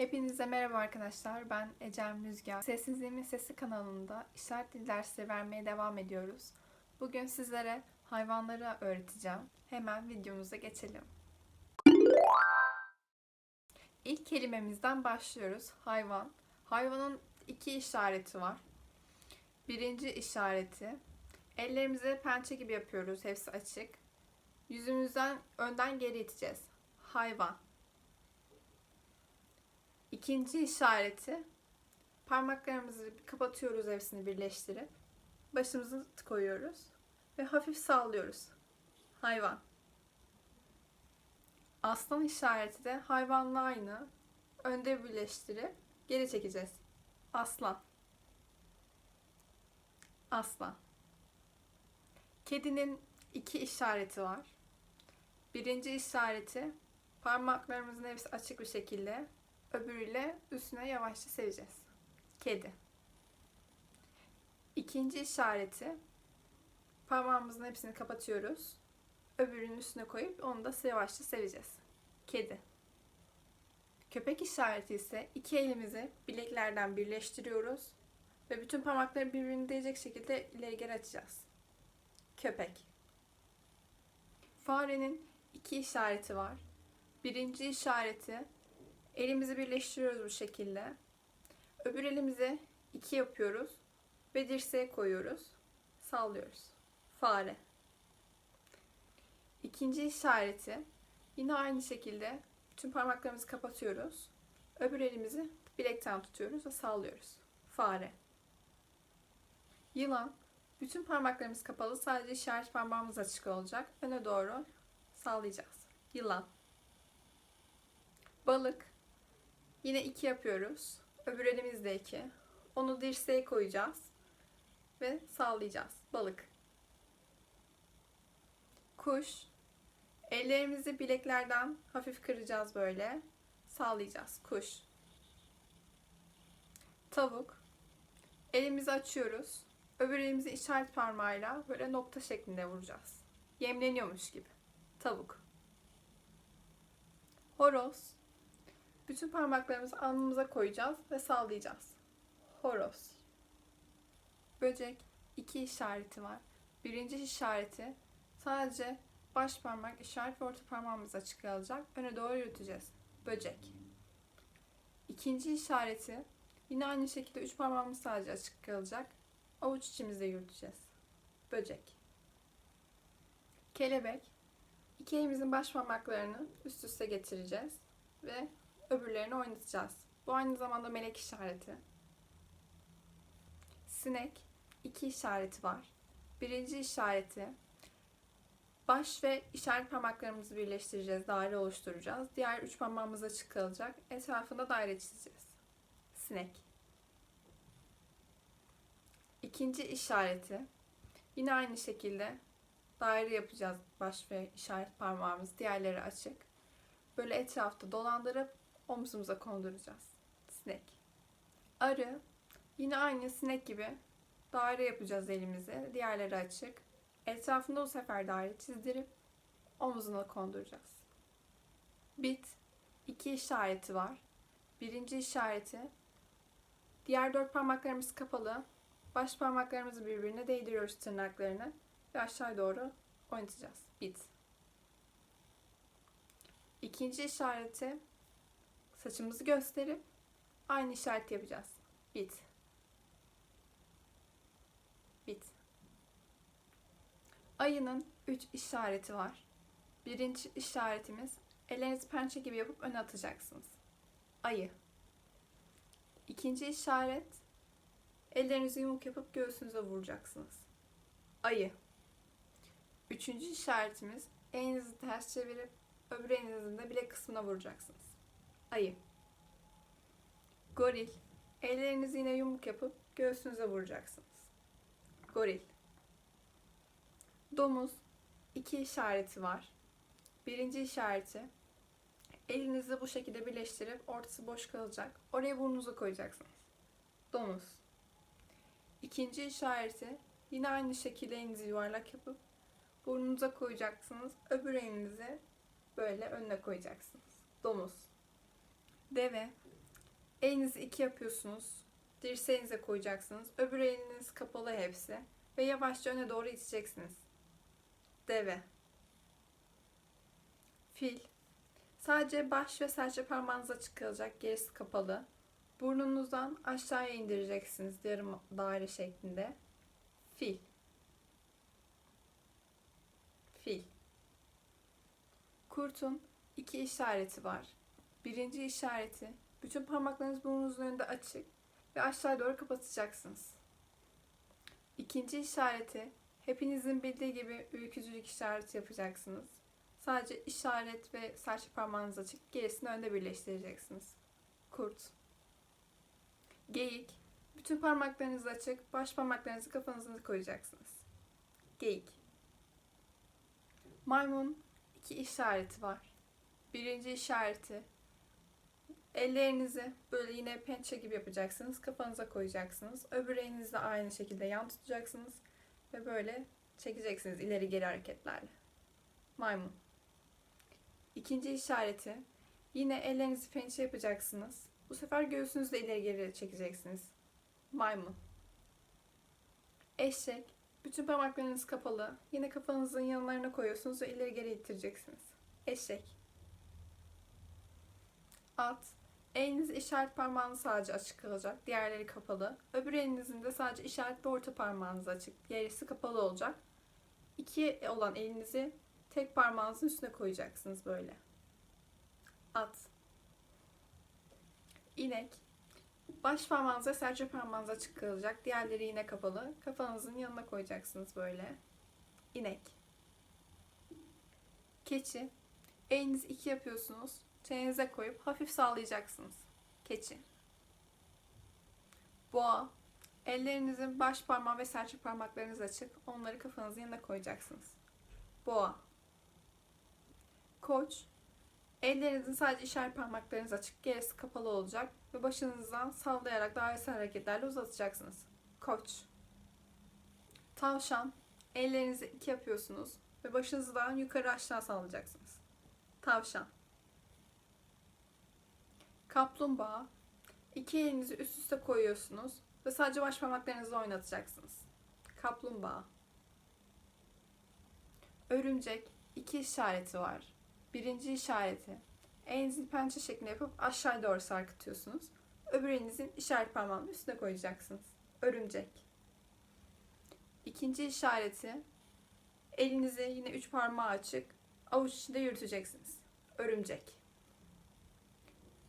Hepinize merhaba arkadaşlar. Ben Ecem Rüzgar. Sessizliğimin Sesi kanalında işaret dil dersleri vermeye devam ediyoruz. Bugün sizlere hayvanları öğreteceğim. Hemen videomuza geçelim. İlk kelimemizden başlıyoruz. Hayvan. Hayvanın iki işareti var. Birinci işareti. Ellerimizi pençe gibi yapıyoruz. Hepsi açık. Yüzümüzden önden geri iteceğiz. Hayvan. İkinci işareti parmaklarımızı kapatıyoruz hepsini birleştirip başımızı koyuyoruz ve hafif sallıyoruz. Hayvan. Aslan işareti de hayvanla aynı. Önde birleştirip geri çekeceğiz. Aslan. Aslan. Kedinin iki işareti var. Birinci işareti parmaklarımızın hepsi açık bir şekilde öbürüyle üstüne yavaşça seveceğiz. Kedi. İkinci işareti parmağımızın hepsini kapatıyoruz. Öbürünün üstüne koyup onu da yavaşça seveceğiz. Kedi. Köpek işareti ise iki elimizi bileklerden birleştiriyoruz ve bütün parmakları birbirine değecek şekilde ileri geri açacağız. Köpek. Farenin iki işareti var. Birinci işareti Elimizi birleştiriyoruz bu şekilde. Öbür elimizi iki yapıyoruz ve dirseğe koyuyoruz. Sallıyoruz. Fare. İkinci işareti yine aynı şekilde bütün parmaklarımızı kapatıyoruz. Öbür elimizi bilekten tutuyoruz ve sallıyoruz. Fare. Yılan. Bütün parmaklarımız kapalı. Sadece işaret parmağımız açık olacak. Öne doğru sallayacağız. Yılan. Balık. Yine iki yapıyoruz. Öbür elimizde iki. Onu dirseğe koyacağız. Ve sallayacağız. Balık. Kuş. Ellerimizi bileklerden hafif kıracağız böyle. Sallayacağız. Kuş. Tavuk. Elimizi açıyoruz. Öbür elimizi işaret parmağıyla böyle nokta şeklinde vuracağız. Yemleniyormuş gibi. Tavuk. Horoz. Bütün parmaklarımızı alnımıza koyacağız ve sallayacağız. Horoz. Böcek iki işareti var. Birinci işareti sadece baş parmak, işaret ve orta parmağımız açık kalacak. Öne doğru yürüteceğiz. Böcek. İkinci işareti yine aynı şekilde üç parmağımız sadece açık kalacak. Avuç içimizde yürüteceğiz. Böcek. Kelebek. İki elimizin baş parmaklarını üst üste getireceğiz ve öbürlerini oynatacağız. Bu aynı zamanda melek işareti. Sinek iki işareti var. Birinci işareti baş ve işaret parmaklarımızı birleştireceğiz. Daire oluşturacağız. Diğer üç parmağımız açık kalacak. Etrafında daire çizeceğiz. Sinek. İkinci işareti yine aynı şekilde daire yapacağız baş ve işaret parmağımız. Diğerleri açık. Böyle etrafta dolandırıp omzumuza konduracağız. Sinek. Arı. Yine aynı sinek gibi daire yapacağız elimize. Diğerleri açık. Etrafında bu sefer daire çizdirip omzuna konduracağız. Bit. iki işareti var. Birinci işareti diğer dört parmaklarımız kapalı. Baş parmaklarımızı birbirine değdiriyoruz tırnaklarını ve aşağı doğru oynatacağız. Bit. İkinci işareti saçımızı gösterip aynı işareti yapacağız. Bit. Bit. Ayının 3 işareti var. Birinci işaretimiz ellerinizi pençe gibi yapıp öne atacaksınız. Ayı. İkinci işaret ellerinizi yumuk yapıp göğsünüze vuracaksınız. Ayı. Üçüncü işaretimiz elinizi ters çevirip öbür elinizin de bilek kısmına vuracaksınız ayı. Goril. Ellerinizi yine yumruk yapıp göğsünüze vuracaksınız. Goril. Domuz. iki işareti var. Birinci işareti elinizi bu şekilde birleştirip ortası boş kalacak. Oraya burnunuzu koyacaksınız. Domuz. İkinci işareti yine aynı şekilde elinizi yuvarlak yapıp burnunuza koyacaksınız. Öbür elinizi böyle önüne koyacaksınız. Domuz. Deve. Elinizi iki yapıyorsunuz. Dirseğinize koyacaksınız. Öbür eliniz kapalı hepsi. Ve yavaşça öne doğru iteceksiniz. Deve. Fil. Sadece baş ve serçe parmağınız açık kalacak. Gerisi kapalı. Burnunuzdan aşağıya indireceksiniz yarım daire şeklinde. Fil. Fil. Kurtun iki işareti var. Birinci işareti bütün parmaklarınız burnunuzun önünde açık ve aşağı doğru kapatacaksınız. İkinci işareti hepinizin bildiği gibi ülkücülük işareti yapacaksınız. Sadece işaret ve serçe parmağınız açık, gerisini önde birleştireceksiniz. Kurt. Geyik. Bütün parmaklarınız açık, baş parmaklarınızı kafanıza koyacaksınız. Geyik. Maymun iki işareti var. Birinci işareti ellerinizi böyle yine pençe gibi yapacaksınız. Kafanıza koyacaksınız. Öbür elinizi de aynı şekilde yan tutacaksınız. Ve böyle çekeceksiniz ileri geri hareketlerle. Maymun. İkinci işareti yine ellerinizi pençe yapacaksınız. Bu sefer göğsünüzü de ileri geri çekeceksiniz. Maymun. Eşek. Bütün parmaklarınız kapalı. Yine kafanızın yanlarına koyuyorsunuz ve ileri geri ittireceksiniz. Eşek. At. Eliniz işaret parmağınız sadece açık kalacak. Diğerleri kapalı. Öbür elinizin de sadece işaret ve orta parmağınız açık. Gerisi kapalı olacak. İki olan elinizi tek parmağınızın üstüne koyacaksınız böyle. At. İnek. Baş parmağınız ve serçe parmağınız açık kalacak. Diğerleri yine kapalı. Kafanızın yanına koyacaksınız böyle. İnek. Keçi. Elinizi iki yapıyorsunuz. Çenenize koyup hafif sağlayacaksınız. Keçi. Boğa. Ellerinizin baş parmağı ve serçe parmaklarınız açık. Onları kafanızın yanına koyacaksınız. Boğa. Koç. Ellerinizin sadece işaret parmaklarınız açık, gerisi kapalı olacak ve başınızdan sallayarak dairesel hareketlerle uzatacaksınız. Koç. Tavşan. Ellerinizi iki yapıyorsunuz ve başınızdan yukarı aşağı sallayacaksınız. Tavşan. Kaplumbağa. İki elinizi üst üste koyuyorsunuz ve sadece baş parmaklarınızla oynatacaksınız. Kaplumbağa. Örümcek. iki işareti var. Birinci işareti elinizi pençe şeklinde yapıp aşağı doğru sarkıtıyorsunuz. Öbür elinizin işaret parmağının üstüne koyacaksınız. Örümcek. İkinci işareti elinizi yine üç parmağı açık avuç içinde yürüteceksiniz. Örümcek.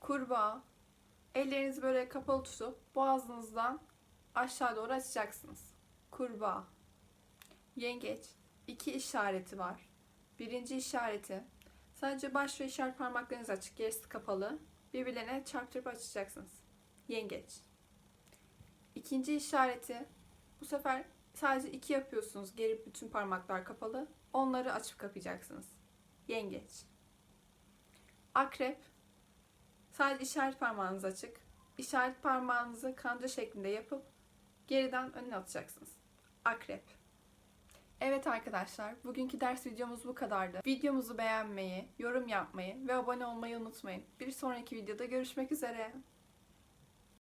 Kurbağa. Ellerinizi böyle kapalı tutup boğazınızdan aşağı doğru açacaksınız. Kurbağa. Yengeç. İki işareti var. Birinci işareti Sadece baş ve işaret parmaklarınız açık, gerisi kapalı. Birbirlerine çarptırıp açacaksınız. Yengeç. İkinci işareti bu sefer sadece iki yapıyorsunuz. Geri bütün parmaklar kapalı. Onları açıp kapayacaksınız. Yengeç. Akrep. Sadece işaret parmağınız açık. İşaret parmağınızı kanca şeklinde yapıp geriden önüne atacaksınız. Akrep. Evet arkadaşlar, bugünkü ders videomuz bu kadardı. Videomuzu beğenmeyi, yorum yapmayı ve abone olmayı unutmayın. Bir sonraki videoda görüşmek üzere.